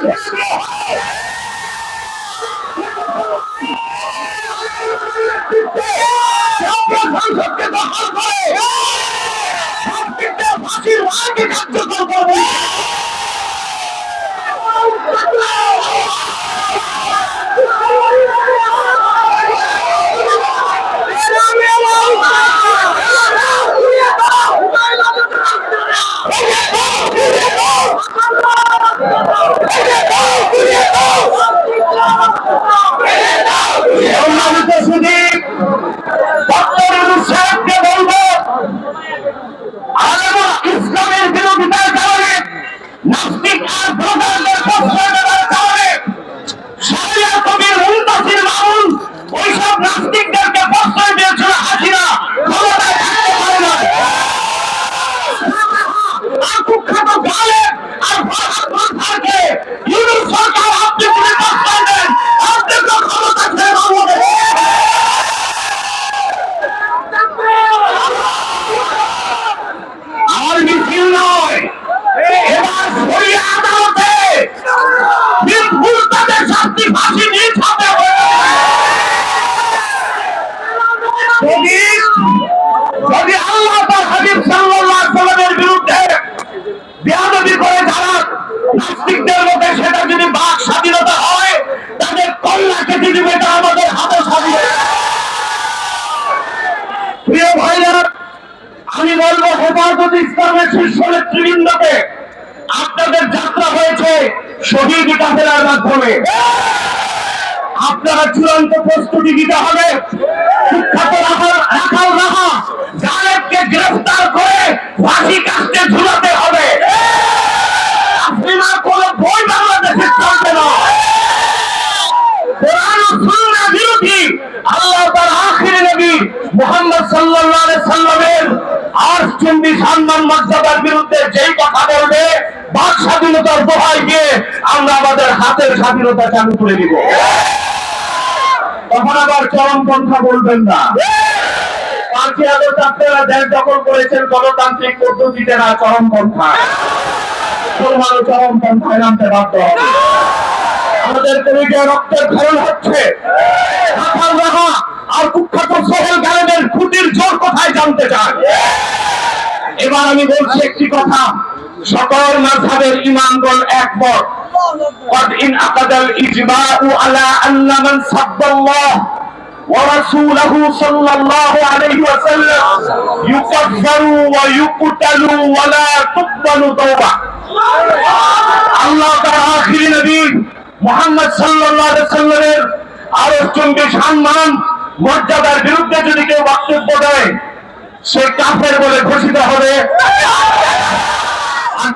সংসদকে দখল করে প্রত্যেকটা ফাঁসির রায়কে কার্যকর করবে সম্মানিত সুদীপ ডক্টর ইউনুস সাহেবকে বলব আলেমা ইসলামের বিরোধিতার কারণে নাস্তিক আর ব্রদারদের প্রশ্রয় যদি যদি আল্লাহ তার হাবিব সাল্লাল্লাহু বিরুদ্ধে বেয়াদবি করে যারা নাস্তিকদের মধ্যে সেটা যদি বাক স্বাধীনতা হয়, তাদের কল্লা কেটে এটা আমাদের হাতে স্বাধীনতা প্রিয় ভাইরা, আমি বলব, হেফাজত ইসলামের শীর্ষ নেতৃবৃন্দকে আপনাদের যাত্রা হয়েছে শহীদ কাফেলার মাধ্যমে। আপনারা চূড়ান্ত প্রস্তুতি দিতে হবে। কুখ্যাত রাখাল রাহা জালেবকে গ্রেফতার করে ফাঁসি ঝুলাতে হবে। আল্লাহ আর সম্মান মর্যাদার বিরুদ্ধে যেই কথা বলবে, বাক স্বাধীনতার দোহাই দিয়ে আমরা আমাদের হাতের স্বাধীনতা চালু করে দিব। তখন আবার চরমপন্থা বলবেন না। পাঁচই আগস্ট আপনারা দেশ দখল করেছেন, গণতান্ত্রিক পদ্ধতিতে না চরমপন্থা মুসলমানও চরমপন্থায় নামতে বাধ্য আমাদের রক্তের ধরন হচ্ছে। আর কুখ্যাত গালেবের খুঁটির জোর কোথায় জানতে চান? এবার আমি বলছি একটি কথা। সকল মাযহাবের ইমামগণ একমত قد إن أخذ الإجماع على أن من سب الله ورسوله صلى الله عليه وسلم يكفر ويقتل ولا تقبل توبة আল্লাহ তার আখিরি নবী মোহাম্মদ সাল্লাল্লাহু আলাইহি সাল্লামের আরো চঙ্গি সম্মান মর্যাদার বিরুদ্ধে যদি কেউ বক্তব্য দেয় সে কাফের বলে ঘোষিত হবে আর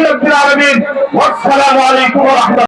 رب العالمين. والسلام عليكم ورحمة